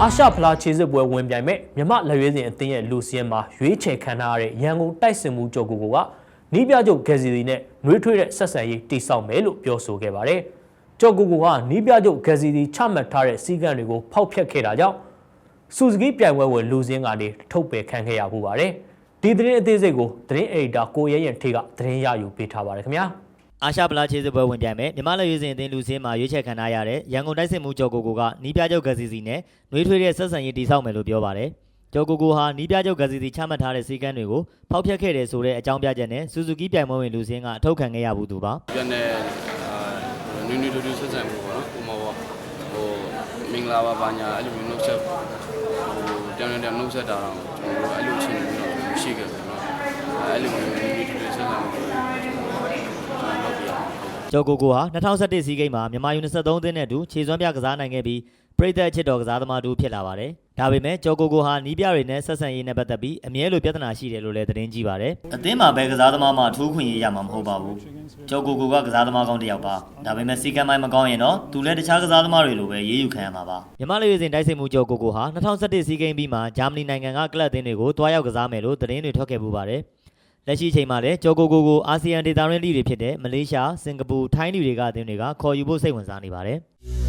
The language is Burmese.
အာရှဖလားခြေစစ်ပွဲဝင်ပြိုင်မဲ့မြမလက်ရွေးစင်အသင်းရဲ့လူစီယန်မှာရွေးချယ်ခံထားရတဲ့ရန်ကုန်တိုက်စင်မှုကြော်ကိုကိုကနီးပြချုပ်ဂက်စီဒီနဲ့နှွေးထွေးတဲ့ဆက်ဆံရေးတိစောက်မယ်လို့ပြောဆိုခဲ့ပါတယ်။ကြော်ကိုကိုကနီးပြချုပ်ဂက်စီဒီချမှတ်ထားတဲ့စီကံတွေကိုဖောက်ဖျက်ခဲ့တာကြောင့်စူဇူကီပြိုင်ပွဲဝင်လူစင်းကနေထုတ်ပယ်ခံခဲ့ရပူပါတယ်။ဒီသတင်းအသေးစိတ်ကိုသတင်းအေဒီတာကိုရဲရင်ထေးကသတင်းရယူပေးထားပါတယ်ခင်ဗျာ။ အာရှပလာချေစစ်ပွဲဝင်ပြိုင်မယ်မြမလက်ရွေးစင်အသင်းလူစင်းမှာရွေးချယ်ခံထားရတဲ့ရန်ကုန်တိုက်စစ်မှုကျော်ကိုကိုကနီးပြချုပ်ဂက်စီစီနဲ့နှွေးထွေးတဲ့ဆက်ဆံရေးတိစောက်မယ်လို့ပြောပါတယ်ကျော်ကိုကိုဟာနီးပြချုပ်ဂက်စီစီချမှတ်ထားတဲ့စီကန်းတွေကိုဖောက်ဖျက်ခဲ့တယ်ဆိုတဲ့အကြောင်းပြချက်နဲ့စူဇူကီပြိုင်ပွဲဝင်လူစင်းကအထုတ်ခံခဲ့ရဘူးသူပါပြန်တဲ့အာနူးနူးတူတူဆက်ဆံမှုပေါ့နော်ဥပမာပေါ့ဟိုမင်္ဂလာပါဘာညာအဲ့လိုမျိုးနှုတ်ဆက်ဟိုတောင်းတောင်းနှုတ်ဆက်တာတော့ကျွန်တော်တို့အဲ့လိုချင်းပြီးတော့မရှိခဲ့ဘူးเအောင်ကျော်ကိုကိုဟာ2021စီးကိန်းမှာမြန်မာယူ23သင်းနဲ့အတူခြေစွမ်းပြကစားနိုင်ခဲ့ပြီးပြည်သက်အချစ်တော်ကစားသမားတူဖြစ်လာပါတယ်။ဒါပေမဲ့ကျော်ကိုကိုဟာနီးပြတွေနဲ့ဆက်ဆံရေးနဲ့ပတ်သက်ပြီးအမြဲလိုပြဿနာရှိတယ်လို့လည်းသတင်းကြီးပါတယ်။အသင်းမှာပဲကစားသမားမှအထူးခွင့်ရရမှာမဟုတ်ပါဘူး။ကျော်ကိုကိုကကစားသမားကောင်းတစ်ယောက်ပါ။ဒါပေမဲ့စီကံမိုင်းမကောင်းရင်တော့သူလည်းတခြားကစားသမားတွေလိုပဲရေးယူခံရမှာပါ။မြန်မာလူရည်စင်တိုက်စစ်မှုကျော်ကိုကိုဟာ2021စီးကိန်းပြီးမှဂျာမနီနိုင်ငံကကလပ်အသင်းတွေကိုတွားရောက်ကစားမယ်လို့သတင်းတွေထွက်ခဲ့ပူပါတယ်။ လက်ရှိအချိန်မှာလည်းကျော်ကိုကိုကိုအာဆီယံဒေသတွင်းလိတွေဖြစ်တဲ့မလေးရှားစင်ကာပူထိုင်းလိတွေကအသင်းတွေကခေါ်ယူဖို့စိတ်ဝင်စားနေပါတယ်။